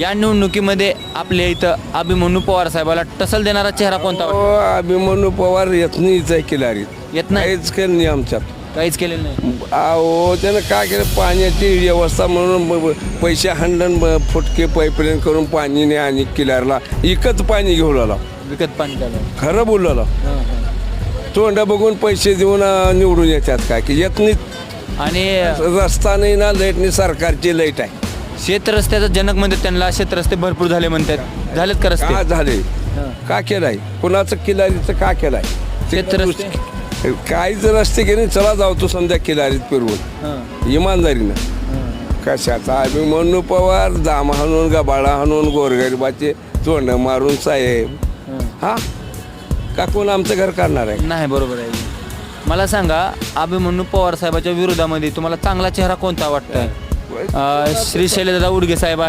या निवडणुकीमध्ये आपल्या इथं अभिमन्यू पवार साहेबाला टसल देणारा चेहरा कोणता वाटतो? हो, अभिमन्यू पवार येत नाहीच आहे किलारीत येत नाही? काहीच केलं नाही आमच्यात. काहीच केलेलं नाही? अहो त्यानं काय केलं? पाण्याची व्यवस्था म्हणून ब- ब- पैसे हंडन ब- फुटके पाईपलाईन करून पाणी नाही आणि किलारला इकत पाणी घेऊन आला. विकत पाणी खरं बोलला. तोंड बघून पैसे देऊन अं, निवडून येतात काय की येत नाहीत. आणि रस्ता नाही ना लाइट नाही सरकारची लाइट आहे. शेत रस्त्याचा जनक म्हणतात त्यांना शेत रस्ते भरपूर झाले म्हणतात. झालेत का रस्ते? का झाले? का केलाय? कुणाचं किलारीचं का केलाय? शेत रस्ते काहीच रस्ते गेले चला जाऊ तू समजा किलारीत फिरवून. इमानदारीनं. कशाचा अभिमन्यू पवार? दाम हाणून गबाळा हाणून गोरगरिबाचे तोंड मारून साहेब? हा. का कोण आमचं घर करणार आहे? नाही बरोबर आहे. मला सांगा अभिमन्यू पवार साहेबाच्या विरोधामध्ये तुम्हाला चांगला चेहरा कोणता वाटतोय? श्री शैलदादा उडगे साहेब